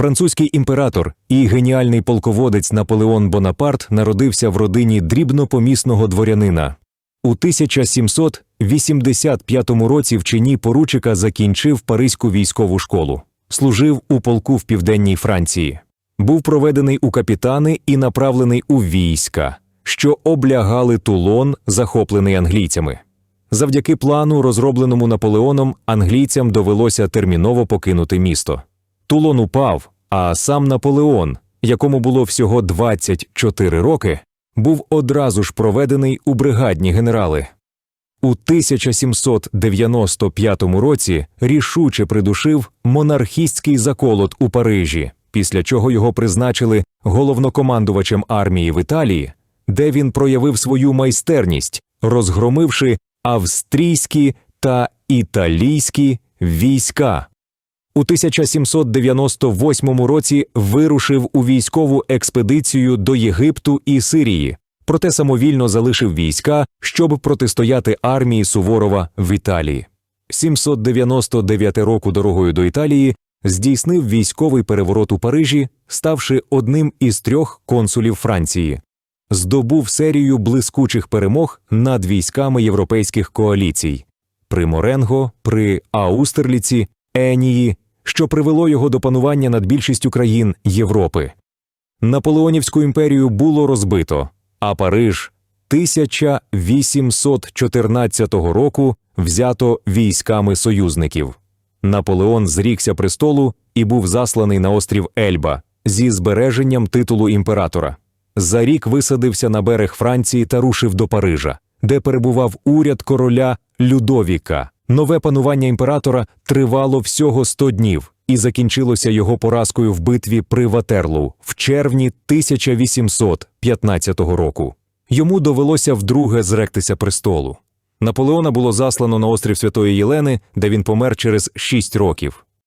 Французький імператор і геніальний полководець Наполеон Бонапарт народився в родині дрібнопомісного дворянина. У 1785 році в чині поручика закінчив Паризьку військову школу, служив у полку в південній Франції, був проведений у капітани і направлений у війська, що облягали Тулон, захоплений англійцями. Завдяки плану, розробленому Наполеоном, англійцям довелося терміново покинути місто. Тулон упав, а сам Наполеон, якому було всього 24 роки, був одразу ж проведений у бригадні генерали. У 1795 році рішуче придушив монархістський заколот у Парижі, після чого його призначили головнокомандувачем армії в Італії, де він проявив свою майстерність, розгромивши австрійські та італійські війська. У 1798 році вирушив у військову експедицію до Єгипту і Сирії, проте самовільно залишив війська, щоб протистояти армії Суворова в Італії. 799 року дорогою до Італії здійснив військовий переворот у Парижі, ставши одним із трьох консулів Франції. Здобув серію блискучих перемог над військами європейських коаліцій при Моренго, при Аустерліці, Енії, що привело його до панування над більшістю країн Європи. Наполеонівську імперію було розбито, а Париж 1814 року взято військами союзників. Наполеон зрікся престолу і був засланий на острів Ельба зі збереженням титулу імператора. За рік висадився на берег Франції та рушив до Парижа, де перебував уряд короля Людовіка. Нове панування імператора тривало всього 100 днів і закінчилося його поразкою в битві при Ватерлу в червні 1815 року. Йому довелося вдруге зректися престолу. Наполеона було заслано на острів Святої Єлени, де він помер через 6 років.